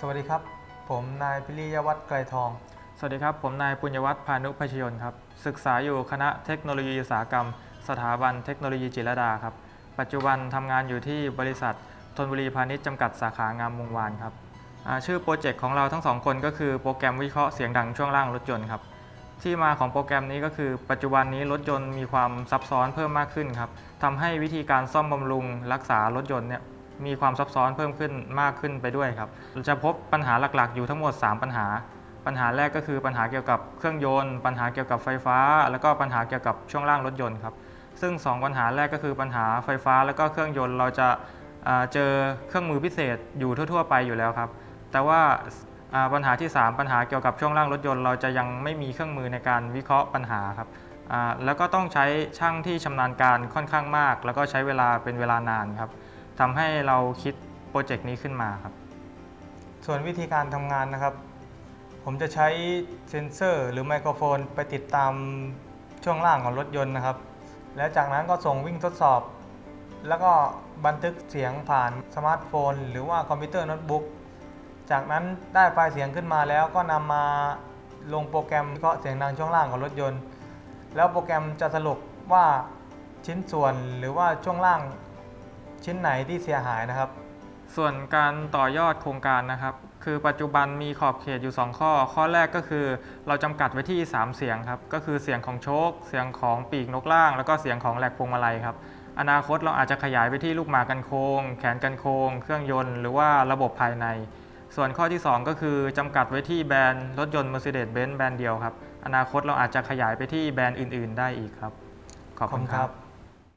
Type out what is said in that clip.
สวัสดีครับ ผมนายพิริยวัฒน์ไกรทอง สวัสดีครับ ผมนายปุญญวัฒน์พานุพชยนต์ครับ ศึกษาอยู่คณะเทคโนโลยีอุตสาหกรรม สถาบันเทคโนโลยีจิรดาครับ ปัจจุบันทำงานอยู่ที่บริษัทธนบุรีพาณิชย์จำกัดสาขางามวงวานครับชื่อโปรเจกต์ของเราทั้งสองคนก็คือโปรแกรมวิเคราะห์เสียงดังช่วงล่างรถยนต์ครับที่มาของโปรแกรมนี้ก็คือ ปัจจุบันนี้รถยนต์มีความซับซ้อนเพิ่มมากขึ้นครับทำให้วิธีการซ่อมบำรุงรักษารถยนต์เนี่ย มีความซับซ้อนเพิ่มขึ้นมากขึ้นไปด้วยครับเราจะพบปัญหาหลักๆ อยู่ทั้งหมด 3 ปัญหา ปัญหาแรกก็คือปัญหาเกี่ยวกับเครื่องยนต์ ปัญหาเกี่ยวกับไฟฟ้า แล้วก็ปัญหาเกี่ยวกับช่วงล่างรถยนต์ครับซึ่ง 2 ปัญหาแรกก็คือปัญหาไฟฟ้า แล้วก็เครื่องยนต์เราจะเจอเครื่องมือพิเศษอยู่ทั่ว ๆ ไปอยู่แล้วครับแต่ว่าปัญหาที่ 3 ปัญหาเกี่ยวกับช่วงล่างรถยนต์ เราจะยังไม่มีเครื่องมือในการวิเคราะห์ปัญหาครับแล้วก็ต้องใช้ช่างที่ชำนาญการค่อนข้างมาก แล้วก็ใช้เวลาเป็นเวลานานครับ ทำให้เราคิดโปรเจกต์นี้ขึ้นมาครับ ส่วนวิธีการทำงานนะครับ ผมจะใช้เซ็นเซอร์หรือไมโครโฟนไปติดตามช่วงล่างของรถยนต์นะครับ แล้วจากนั้นก็ส่งวิ่งทดสอบ แล้วก็บันทึกเสียงผ่านสมาร์ทโฟน หรือว่าคอมพิวเตอร์โน้ตบุ๊กจากนั้นได้ไฟล์เสียงขึ้นมาแล้วก็นำมาลงโปรแกรมวิเคราะห์เสียงดังช่วงล่างของรถยนต์ แล้วโปรแกรมจะสรุปว่าชิ้นส่วนหรือว่าช่วงล่าง ชิ้นไหนที่เสียหายนะครับ ส่วนการต่อยอดโครงการนะครับ คือปัจจุบันมีขอบเขตอยู่ 2 ข้อ ข้อแรกก็คือเราจำกัดไว้ที่ 3 เสียงครับ ก็คือเสียงของโชค เสียงของปีกนกล่าง แล้วก็เสียงของแหลกพวงมาลัยครับ อนาคตเราอาจจะขยายไปที่ลูกหมากกันโคง แขนกันโคง เครื่องยนต์ หรือว่าระบบภายใน ส่วนข้อที่ 2 ก็คือจำกัดไว้ที่แบรนด์รถยนต์ Mercedes-Benz แบรนด์เดียวครับ อนาคตเราอาจจะขยายไปที่แบรนด์อื่น ๆ ได้อีกครับ ขอบคุณครับ